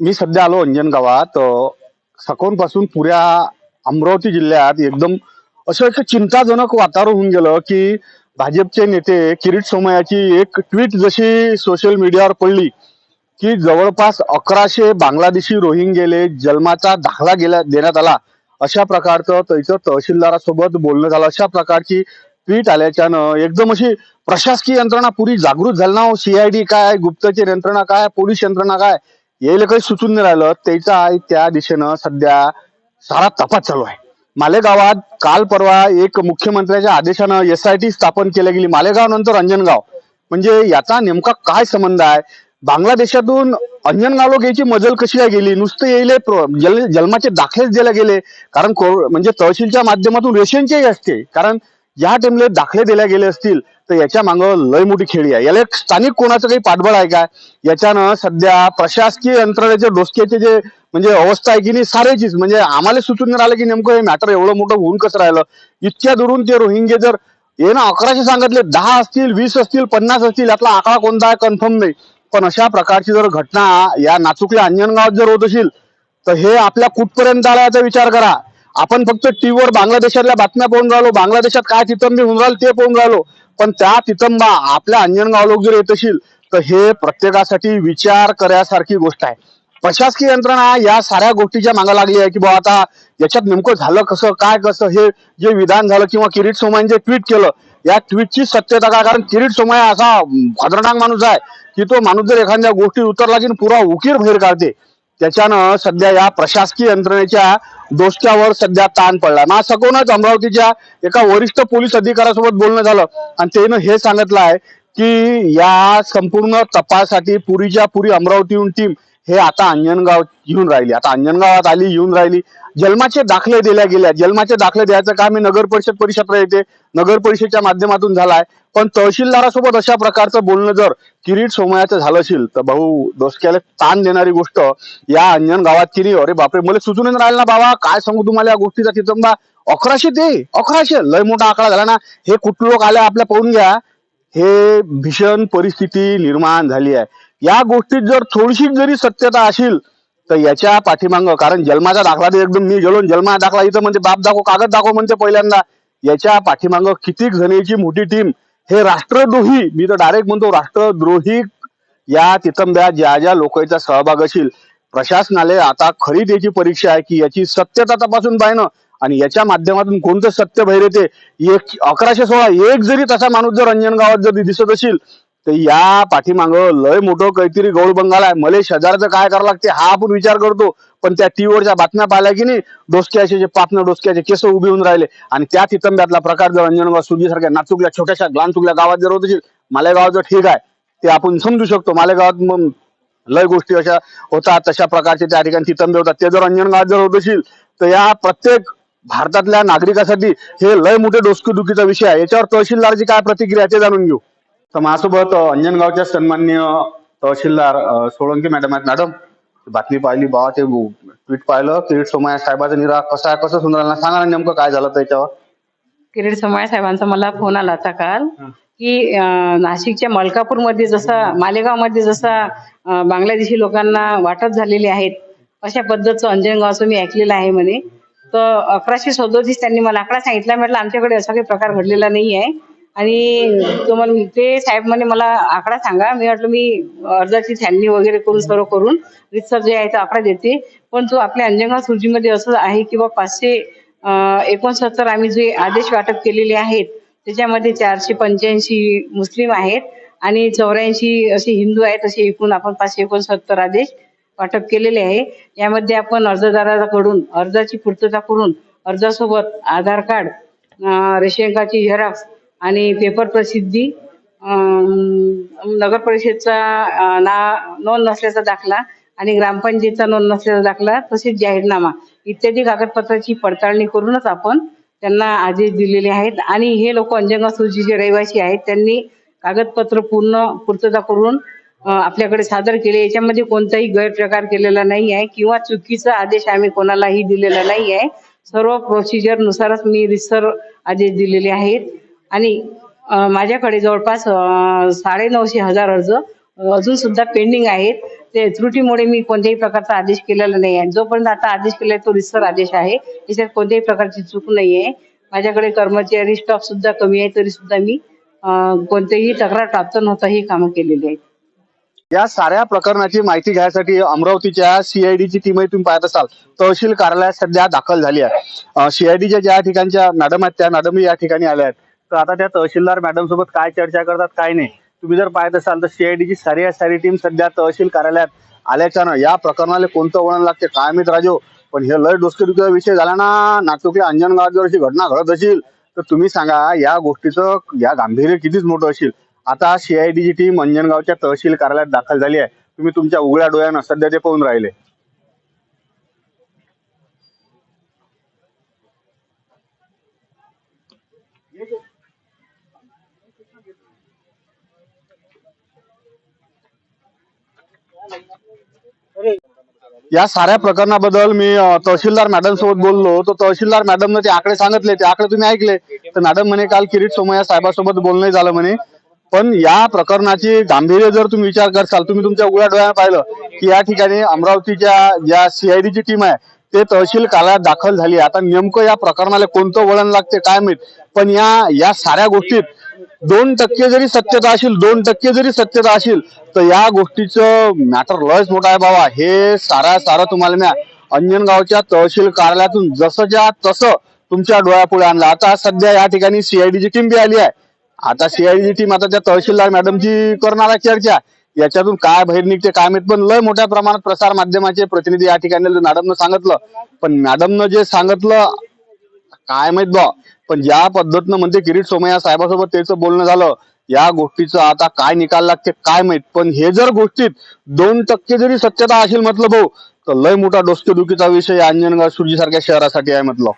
मी सध्या आलो अंजन गावात. सकोनपासून पुऱ्या अमरावती जिल्ह्यात एकदम असं एक चिंताजनक वातावरण होऊन गेलं की भाजपचे नेते किरीट सोमयाची एक ट्विट जशी सोशल मीडियावर पडली की जवळपास अकराशे बांगलादेशी रोहिंग्याले जन्माचा दाखला गेला देण्यात आला. अशा प्रकारचं त्याचं तहसीलदारासोबत बोलणं झालं. अशा प्रकारची ट्विट आल्याच्यानं एकदम अशी प्रशासकीय यंत्रणा पुरी जागृत झाली ना हो. सीआयडी काय गुप्तचर यंत्रणा काय पोलीस यंत्रणा काय? यायला काही सुचून नाही राहिलं. त्याचा त्या दिशेनं सध्या सारा तपास चालू आहे. मालेगावात काल परवा एक मुख्यमंत्र्याच्या आदेशानं एस आय टी स्थापन केली गेली. मालेगाव नंतर अंजनगाव. म्हणजे याचा नेमका काय संबंध आहे? बांगलादेशातून अंजनगाव लोक मजल कशी काय गेली? नुसतं येईल जल जन्माचे दाखलेच दिले गेले. कारण म्हणजे तहसीलच्या माध्यमातून रेशनचेही असते. कारण या टीमला दाखले दिले गेले असतील तर याच्या मागं लय मोठी खेळी आहे. याला एक स्थानिक कोणाचं काही पाठबळ आहे का? याच्यानं सध्या प्रशासकीय यंत्रणेचे डोसक्याचे जे म्हणजे अवस्था आहे की नाही सारेचीच. म्हणजे आम्हाला सुचून नाही राहिलं की नेमकं हे मॅटर एवढं मोठं होऊन कसं राहिलं? इतक्या दुरून ते रोहिंगे जर हे ना अकराशे सांगितले दहा असतील वीस असतील पन्नास असतील यातला आकडा कोणता आहे कन्फर्म नाही. पण अशा प्रकारची जर घटना या नाचुकल्या अंजनगावात जर होत असेल तर हे आपल्या कुठपर्यंत आला याचा विचार करा. आपण फक्त टीव्हीवर बांगलादेशातल्या बातम्या पाहून राहिलो. बांगलादेशात काय तितंबी होऊन राहिलं ते पाहून राहिलो. पण त्या तितंबा आपल्या अंजनगाव लोक जर येत असेल तर हे प्रत्येकासाठी विचार करायसारखी गोष्ट आहे. प्रशासकीय यंत्रणा या साऱ्या गोष्टीच्या मागे लागली आहे की बा आता याच्यात नेमकं झालं कसं काय कसं हे जे विधान झालं किंवा किरीट सोमय्यांनी जे ट्विट केलं या ट्विटची सत्यता काय? कारण किरीट सोमाया असा अं, खतरनाक माणूस आहे की तो माणूस जर एखाद्या गोष्टी उतरला की पुरा उकीर बाहेर काढते. त्याच्यानं सध्या या प्रशासकीय यंत्रणेच्या दोस्त्यावर सध्या ताण पडला. ना सकूनच अमरावतीच्या एका वरिष्ठ पोलीस अधिकाऱ्यासोबत बोलणं झालं. आणि त्यानं हे सांगितलं आहे की या संपूर्ण तपासासाठी पुरीच्या पुरी अमरावतीहून टीम हे आता अंजनगाव येऊन राहिली. आता अंजनगावात आली येऊन राहिली. जन्माचे दाखले दिल्या गेल्या. जन्माचे दाखले द्यायचं काम मी नगर परिषद परिषदला येते. नगर परिषदच्या माध्यमातून झालाय. पण तहसीलदारासोबत अशा प्रकारचं बोलणं जर किरीट सोमयाचं झालं असेल तर भाऊ डोसक्याला ताण देणारी गोष्ट या अंजन गावात किरी अरे बापरे मला सुचून राहिल ना बाबा. काय सांगू तुम्हाला या गोष्टीचा तिथंबा अकराशे ते अकराशे. लय मोठा आकडा झाला ना. हे कुठलं लोक आले आपल्या पाहून घ्या. हे भीषण परिस्थिती निर्माण झाली आहे. या गोष्टीत जर थोडीशी जरी सत्यता असेल तर याच्या पाठीमागं कारण जन्माचा दाखला तर एकदम मी गेलो जन्मा दाखला इथं म्हणजे बाप दाखव कागद दाखव म्हणते पहिल्यांदा. याच्या पाठीमागं कितीक जणीची मोठी टीम हे राष्ट्रद्रोही मी तर डायरेक्ट म्हणतो राष्ट्रद्रोही या तितंब्या ज्या ज्या लोकांचा सहभाग असेल प्रशासनाला आता खरी त्याची परीक्षा आहे की याची सत्यता तपासून पाहिणं. आणि याच्या माध्यमातून कोणतं सत्य बाहेर येते एक अकराशे सोळा एक जरी तसा माणूस जर अंजन गावात जर दिसत असेल तर या पाठीमागं लय मोठं काहीतरी गौड बंगाल आहे. मले शेजारचं काय करावं लागते हा आपण विचार करतो. पण त्या टीव्हीवरच्या बातम्या पाहिल्या की नाही डोसक्याचे जे पापणं डोसक्याचे केस उभे होऊन राहिले. आणि त्या तितंब्यातला प्रकार जर रंजनगाव सुगीसारख्या नाचुकल्या छोट्याशा ग्लानचुकल्या गावात जर होत असेल मालेगावात जर ठीक आहे ते आपण समजू शकतो. मालेगावात मग लय गोष्टी अशा होतात तशा प्रकारचे त्या ठिकाणी तितंबे होतात. ते जर रंजनगावात जर होत असेल तर या प्रत्येक भारतातल्या नागरिकासाठी हे लय मोठे डोसकेदुखीचा विषय आहे. याच्यावर तहसीलदारची काय प्रतिक्रिया ते जाणून घेऊ. तर माझ्यासोबत अंजनगावच्या सन्माननीय तहसीलदार सोळंकी मॅडम आहेत. मॅडम बातमी पाहिली बा ते ट्विट पाहिलं. किरीट सोमय्या साहेबाचा निरा कसा आहे कसं सुंदर सांगा ना नेमकं काय झालं त्याच्यावर किरीट समाळे साहेबांचा मला फोन आला होता काल की नाशिकच्या मलकापूरमध्ये जसं मालेगावमध्ये जसा अं, बांगलादेशी लोकांना वाटप झालेले आहेत अशा पद्धतीचं अंजनगावचं मी ऐकलेलं आहे म्हणे. अकराशे सदोतीस त्यांनी मला आकडा सांगितला. म्हटलं आमच्याकडे असा काही प्रकार घडलेला नाही आहे आणि तो म्हण ते साहेब म्हणे मला आकडा सांगा. मी म्हटलं मी अर्जाची छाननी वगैरे करून सर्व करून रितसर जे आहे तो आकडा देते. पण तो आपल्या अंजनगाव सुरजीमध्ये असं आहे की बा पाचशे एकोणसत्तर आम्ही जे आदेश वाटप केलेले आहेत त्याच्यामध्ये चारशे पंच्याऐंशी मुस्लिम आहेत आणि चौऱ्याऐंशी असे हिंदू आहेत असे एकूण आपण पाचशे एकोणसत्तर आदेश वाटप केलेले आहे. यामध्ये आपण अर्जदाराकडून अर्जाची पूर्तता करून अर्जासोबत आधार कार्ड रेशन कार्डची झेरॉक्स आणि पेपर प्रसिद्धी नगर परिषदचा ना नोंद नसल्याचा दाखला आणि ग्रामपंचायतचा नोंद नसल्याचा दाखला तसेच जाहीरनामा इत्यादी कागदपत्राची पडताळणी करूनच आपण त्यांना आदेश दिलेले आहेत. आणि हे लोक अंजनगाव सुरजीचे रहिवासी आहेत. त्यांनी कागदपत्र पूर्ण पूर्तता करून आपल्याकडे सादर केले. याच्यामध्ये कोणताही गैरप्रकार केलेला नाही आहे किंवा चुकीचा आदेश आम्ही कोणालाही दिलेला नाही आहे सर्व प्रोसिजर नुसारच मी रिसर आदेश दिलेले आहेत. आणि माझ्याकडे जवळपास साडे नऊशे हजार अर्ज अजून सुद्धा पेंडिंग आहेत. ते त्रुटीमुळे मी कोणत्याही प्रकारचा आदेश केलेला नाही आहे जोपर्यंत आता आदेश केलाय तो रिसर आदेश आहे. याच्यात कोणत्याही प्रकारची चूक नाही आहे माझ्याकडे कर्मचारी स्टाफ सुद्धा कमी आहे तरी सुद्धा मी कोणतेही तक्रार प्राप्त नव्हता ही कामं केलेली आहेत. या साऱ्या प्रकरणाची माहिती घ्यायसाठी अमरावतीच्या सीआयडीची टीमही तुम्ही पाहत असाल. तहसील कार्यालयात सध्या दाखल झाली आहे. सीआयडीच्या ज्या ठिकाणच्या मॅडम आहेत त्या मॅडमही या ठिकाणी आल्या आहेत. तर आता त्या तहसीलदार मॅडम सोबत काय चर्चा करतात काय नाही तुम्ही जर पाहत असाल तर सीआयडीची सारी सारी टीम सध्या तहसील कार्यालयात आल्याच्यानं या प्रकरणाला कोणतं वळण लागते काय माहीत राजो? पण हे लय डोसकेदुखीचा विषय झाला ना नाटोकी अंजनगावात जर अशी घटना घडत असेल तर तुम्ही सांगा या गोष्टीचं या गांभीर्य कितीच मोठं असेल. आता सीआयडीची टीम अंजनगावच्या तहसील कार्यालयात दाखल झाली आहे. तुम्ही तुमच्या उघड्या डोळ्यानं सध्या ते पाहून राहिले. या साऱ्या प्रकरणाबद्दल मी तहसीलदार मॅडम सोबत बोललो. तर तहसीलदार मॅडमने ते आकडे सांगितले. ते आकडे तुम्ही ऐकले. तर मॅडम म्हणे काल किरीट सोमय्या साहेबासोबत बोलणं झालं म्हणे. पण या प्रकरणाची गांभीर्य जर तुम्ही विचार करसाल तुम्ही तुमच्या उघड्या डोळ्यानं पाहिलं की या ठिकाणी अमरावतीच्या ज्या सीआयडीची टीम आहे ते तहसील कार्यालयात दाखल झाली आता नेमकं या प्रकरणाला कोणतं वळण लागते काय माहीत? पण या या साऱ्या गोष्टीत दोन टक्के जरी सत्यता असेल दोन टक्के जरी सत्यता असेल तर या गोष्टीचं मॅटर लयच मोठा आहे बाबा. हे सारा सारा तुम्हाला मी अंजनगावच्या तहसील कार्यालयातून जसंच्या तसं तुमच्या डोळ्यापुढे आणलं. आता सध्या या ठिकाणी सीआयडीची टीम बी आली आहे. आता सीआयडी टीम आता त्या तहसीलदार मॅडमची करणार आहे चर्चा याच्यातून काय बाहेर निघते काय माहीत? पण लय मोठ्या प्रमाणात प्रसार माध्यमाचे प्रतिनिधी या ठिकाणी मॅडमनं सांगितलं. पण मॅडमनं जे सांगितलं काय माहीत बा पण ज्या पद्धतीनं म्हणते किरीट सोमय्या साहेबासोबत त्याचं बोलणं झालं या गोष्टीचं आता काय निकाल लागते काय माहीत? पण हे जर गोष्टीत दोन टक्के जरी सत्यता असेल म्हटलं भाऊ तर लय मोठा डोसकेदुखीचा विषय अंजनगाव सुरजी सारख्या शहरासाठी आहे म्हटलं.